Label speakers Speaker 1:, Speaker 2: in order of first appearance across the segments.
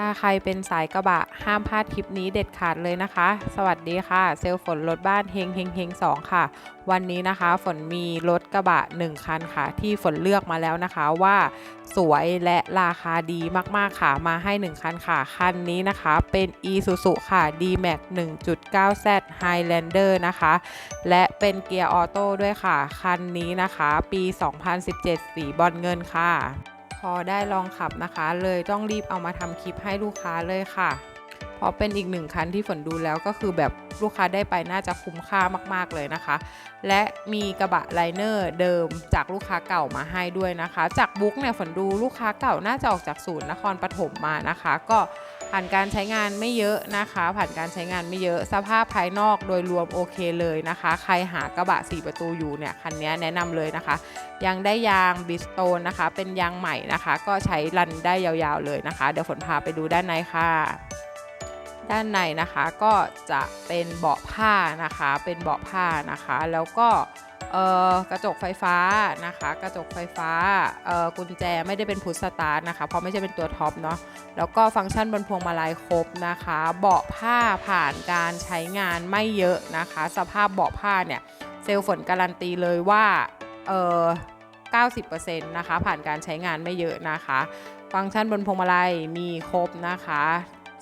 Speaker 1: ถ้าใครเป็นสายกระบะห้ามพลาดคลิปนี้เด็ดขาดเลยนะคะ สวัสดีค่ะ เซลลฝนรถบ้านเฮงเฮงเฮงสองค่ะ วันนี้นะคะฝนมีรถกระบะ 1 คันค่ะ ที่ฝนเลือกมาแล้วนะคะว่าสวยและราคาดีมากๆค่ะมาให้ 1 คันค่ะ คันนี้นะคะเป็น Isuzu ค่ะ D-Max 1.9Z Highlander นะคะ และเป็นเกียร์ออโต้ด้วยค่ะ คันนี้นะคะ ปี 2017 สีบอลเงินค่ะ พอได้ลองขับนะคะ เลยต้องรีบเอามาทำคลิปให้ลูกค้าเลยค่ะ เพราะเป็นอีกหนึ่งคันที่ฝนดูแล้วก็คือแบบลูกค้าได้ไปน่าจะคุ้มค่ามากๆเลยนะคะ และมีกระบะไลเนอร์เดิมจากลูกค้าเก่ามาให้ด้วยนะคะ จากบุ๊กเนี่ยฝนดูลูกค้าเก่าน่าจะออกจากศูนย์นครปฐมมานะคะ ก็ ผ่านการใช้งานไม่เยอะนะคะ ผ่านการใช้งานไม่เยอะสภาพภายนอกโดยรวมโอเคเลยนะคะ ใครหากระบะ 4 ประตูอยู่เนี่ยคันนี้แนะนำเลยนะคะ ยังได้ยางบิสโตนนะคะ เป็นยางใหม่นะคะ ก็ใช้รันได้ยาวๆเลยนะคะ เดี๋ยวฝนพาไปดูด้านในค่ะด้านในนะคะก็จะเป็นเบาะผ้านะคะ เป็นเบาะผ้านะคะ แล้วก็ กระจกไฟฟ้านะคะ กระจกไฟฟ้ากุญแจไม่ได้เป็นพุทสตาร์ทนะคะ เพราะไม่ใช่เป็นตัวท็อปเนาะแล้วก็ฟังก์ชันบนพวงมาลัยครบนะคะ เบาะผ้าผ่านการใช้งานไม่เยอะนะคะ สภาพเบาะผ้าเนี่ยเซลล์ฝนการันตีเลยว่าเออ90%นะคะ ผ่านการใช้งานไม่เยอะนะคะ ฟังก์ชันบนพวงมาลัยมีครบนะคะ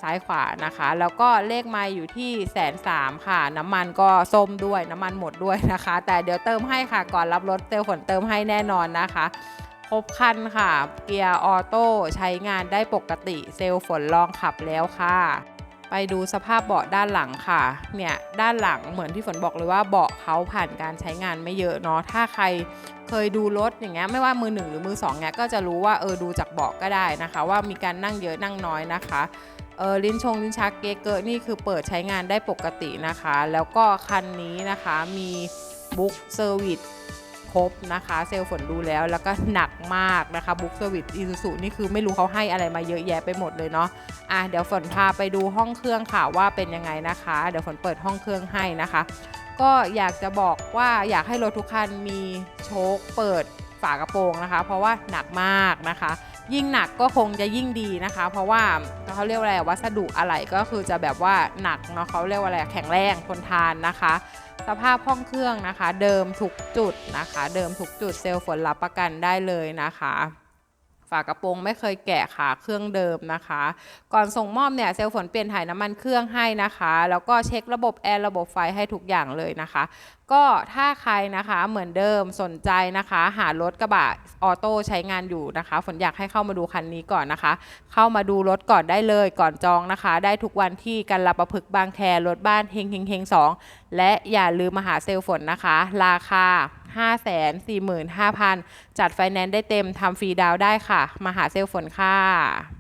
Speaker 1: ซ้ายขวานะคะ แล้วก็เลขไมล์อยู่ที่แสนสามค่ะ น้ำมันก็ส้มด้วยน้ำมันหมดด้วยนะคะ แต่เดี๋ยวเติมให้ค่ะก่อนรับรถเซลลฝนเติมให้แน่นอนนะคะ ครบคันค่ะ เกียร์ออโต้ใช้งานได้ปกติเซลล์ฝนลองขับแล้วค่ะไปดูสภาพเบาะด้านหลังค่ะ เนี่ยด้านหลังเหมือนที่ฝนบอกเลยว่าเบาะเขาผ่านการใช้งานไม่เยอะเนาะ ถ้าใครเคยดูรถอย่างเงี้ยไม่ว่ามือหนึ่งหรือมือสองเนี่ยก็จะรู้ว่าเออดูจากเบาะก็ได้นะคะ ว่ามีการนั่งเยอะนั่งน้อยนะคะ เออลิ้นชงลิ้นชักเกเกอร์นี่คือเปิดใช้งานได้ปกตินะคะ แล้วก็คันนี้นะคะมีบุ๊กเซอร์วิสครบนะคะ เซลลฝนดูแล้วแล้วก็หนักมากนะคะบุ๊กเซอร์วิสอีซูซูนี่คือไม่รู้เขาให้อะไรมาเยอะแยะไปหมดเลยเนาะอะเดี๋ยวฝนพาไปดูห้องเครื่องค่ะว่าเป็นยังไงนะคะ เดี๋ยวฝนเปิดห้องเครื่องให้นะคะ ก็อยากจะบอกว่าอยากให้รถทุกคันมีโชคเปิดฝากระโปรงนะคะ เพราะว่าหนักมากนะคะ ยิ่งหนักก็คงจะยิ่งดีนะคะ เพราะว่าเขาเรียกว่าอะไรวัสดุอะไรก็คือจะแบบว่าหนักเนาะเขาเรียกว่าอะไรแข็งแรงทนทานนะคะ สภาพห้องเครื่องนะคะ เดิมทุกจุดนะคะ เดิมทุกจุดเซลล์ฝนรับประกันได้เลยนะคะ ฝากระโปรงไม่เคยแกะขาเครื่องเดิมนะคะ ก่อนส่งมอบเนี่ยเซลล์ฝนเปลี่ยนถ่ายน้ำมันเครื่องให้นะคะ แล้วก็เช็คระบบแอร์ระบบไฟให้ทุกอย่างเลยนะคะ ก็ถ้าใครนะคะเหมือนเดิมสนใจนะคะ หารถกระบะออโต้ใช้งานอยู่นะคะฝนอยากให้เข้ามาดูคันนี้ก่อนนะคะ เข้ามาดูรถก่อนได้เลยก่อนจองนะคะ ได้ทุกวันที่กันลาประพฤกษ์บางแครถบ้านเฮงเฮงเฮงสองและอย่าลืมมาหาเซลล์ฝนนะคะ ราคา 545,000 จัดไฟแนนซ์ได้เต็มทำฟรีดาวได้ค่ะ มาหาเซลฝนค่ะ